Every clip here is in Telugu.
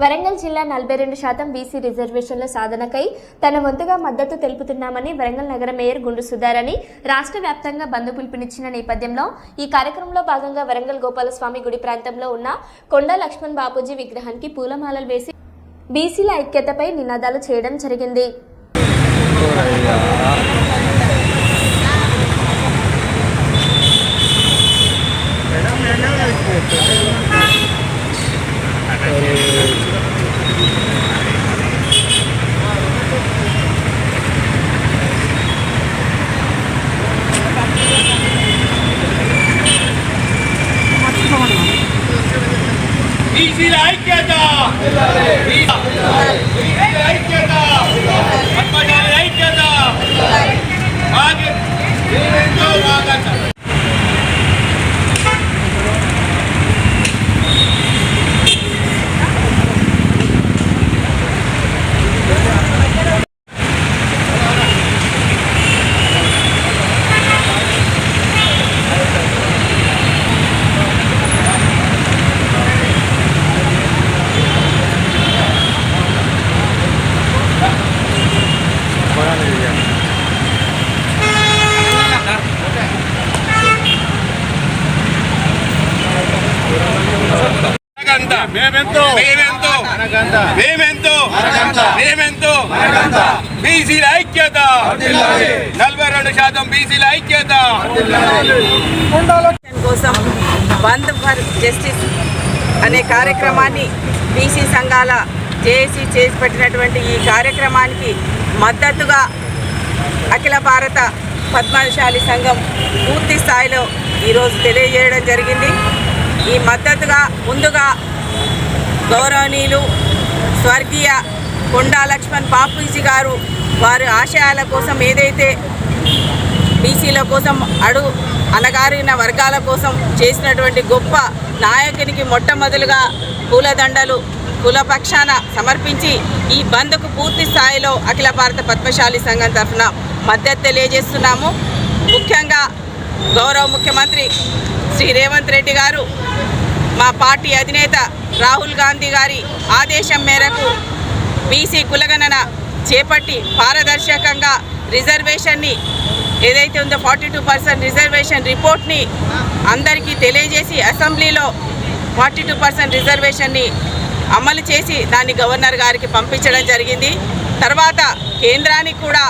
వరంగల్ జిల్లా నలభై రెండు శాతం బీసీ రిజర్వేషన్ల సాధనకై తన వంతుగా మద్దతు తెలుపుతున్నామని వరంగల్ నగర మేయర్ గుండు సుధారని రాష్ట్ర వ్యాప్తంగా బంద్ పిలుపునిచ్చిన నేపథ్యంలో ఈ కార్యక్రమంలో భాగంగా వరంగల్ గోపాలస్వామి గుడి ప్రాంతంలో ఉన్న కొండా లక్ష్మణ్ బాపూజీ విగ్రహానికి పూలమాలలు వేసి బీసీల ఐక్యతపై నినాదాలు చేయడం జరిగింది. బీసీల ఐక్యత. బీసీల ఐక్యత. మేమెంతో. మేమెంతో. మేమెంతో. మేమెంతో. బీసీల ఐక్యత. నలభై రెండు శాతం బీసీల ఐక్యత. కోసం బంద్ ఫర్ జస్టిస్ అనే కార్యక్రమాన్ని బీసీ సంఘాల జేఏసీ చేసి పెట్టినటువంటి ఈ కార్యక్రమానికి మద్దతుగా అఖిల భారత పద్మశాలి సంఘం పూర్తి స్థాయిలో ఈరోజు తెలియజేయడం జరిగింది. ఈ మద్దతుగా ముందుగా గౌరవనీయులు స్వర్గీయ కొండా లక్ష్మణ్ పాపూజీ గారు వారి ఆశయాల కోసం ఏదైతే బీసీల కోసం అడుగు అనగారిన వర్గాల కోసం చేసినటువంటి గొప్ప నాయకునికి మొట్టమొదలుగా పూలదండలు కులపక్షాన సమర్పించి ఈ బంద్కు పూర్తి స్థాయిలో అఖిల భారత పద్మశాలి సంఘం తరఫున మద్దతు తెలియజేస్తున్నాము. ముఖ్యంగా గౌరవ ముఖ్యమంత్రి శ్రీ రేవంత్ రెడ్డి గారు మా పార్టీ అధినేత రాహుల్ గాంధీ గారి ఆదేశం మేరకు బీసీ కులగణన చేపట్టి పారదర్శకంగా రిజర్వేషన్ని ఏదైతే ఉందో ఫార్టీ టూ పర్సెంట్ రిజర్వేషన్ రిపోర్ట్ని అందరికీ తెలియజేసి అసెంబ్లీలో ఫార్టీ టూ పర్సెంట్ రిజర్వేషన్ని అమలు చేసి దాన్ని గవర్నర్ గారికి పంపించడం జరిగింది. తర్వాత కేంద్రానికి కూడా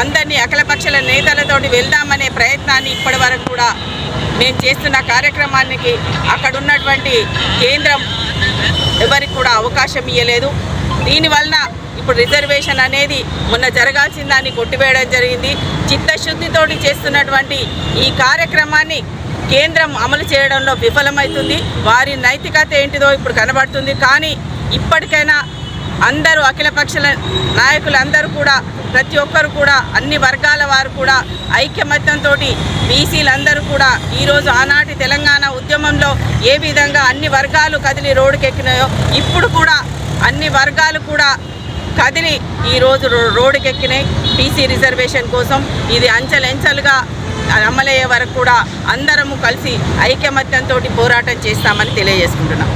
అందరినీ అఖిలపక్షల నేతలతోటి వెళ్దామనే ప్రయత్నాన్ని ఇప్పటి వరకు కూడా మేము చేస్తున్న కార్యక్రమానికి అక్కడ ఉన్నటువంటి కేంద్రం ఎవరికి కూడా అవకాశం ఇవ్వలేదు దీనివలన ఇప్పుడు రిజర్వేషన్ అనేది మొన్న జరగాల్సిన దాన్ని కొట్టివేయడం జరిగింది. చిత్తశుద్ధితోటి చేస్తున్నటువంటి ఈ కార్యక్రమాన్ని కేంద్రం అమలు చేయడంలో విఫలమవుతుంది వారి నైతికత ఏంటిదో ఇప్పుడు కనబడుతుంది. కానీ ఇప్పటికైనా అందరూ అఖిలపక్షల నాయకులందరూ కూడా ప్రతి ఒక్కరు కూడా అన్ని వర్గాల వారు కూడా ఐక్యమత్యంతో బీసీలందరూ కూడా ఈరోజు ఆనాటి తెలంగాణ ఉద్యమంలో ఏ విధంగా అన్ని వర్గాలు కదిలి రోడ్డుకెక్కినాయో ఇప్పుడు కూడా అన్ని వర్గాలు కూడా కదిలి ఈరోజు రో- రోడ్డుకెక్కినాయి. బీసీ రిజర్వేషన్ కోసం ఇది అంచెలంచెలుగా అమలయ్యే వరకు కూడా అందరము కలిసి ఐకమత్యంతో పోరాటం చేస్తామని తెలియజేసుకుంటున్నాం.